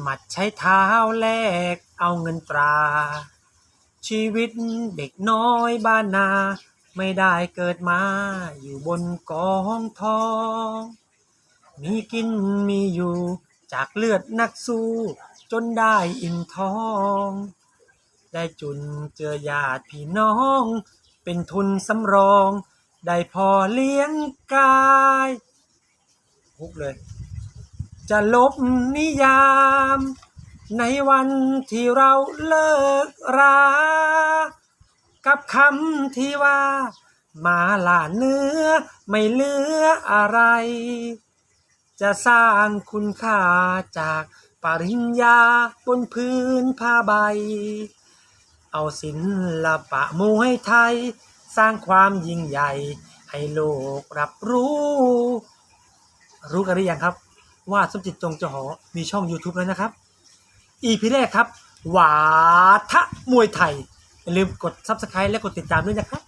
หมัดใช้เท้าแลกเอาเงินตรา ชีวิตเด็กน้อยบ้านนา ไม่ได้เกิดมาอยู่บนกองทอง มีกินมีอยู่จากเลือดนักสู้ จนได้อิ่มท้อง ได้จุนเจอญาติพี่น้อง เป็นทุนสำรอง ได้พอเลี้ยงกาย ฮุกเลย จะลบนิยาม ในวันที่เราเลิกรา กับคำที่ว่า มาล่าเนื้อไม่เหลืออะไร จะสร้างคุณค่าจากปริญญาบนพื้นผ้าใบ เอาศิลปะมวยไทย สร้างความยิ่งใหญ่ ให้โลกรับรู้ รู้กันหรือยังครับ ว่าสมจิตจงจอหอมีช่อง YouTube แล้วนะครับ EP แรกครับ หวาทะมวยไทย อย่าลืมกด Subscribe และกดติดตามด้วยนะครับ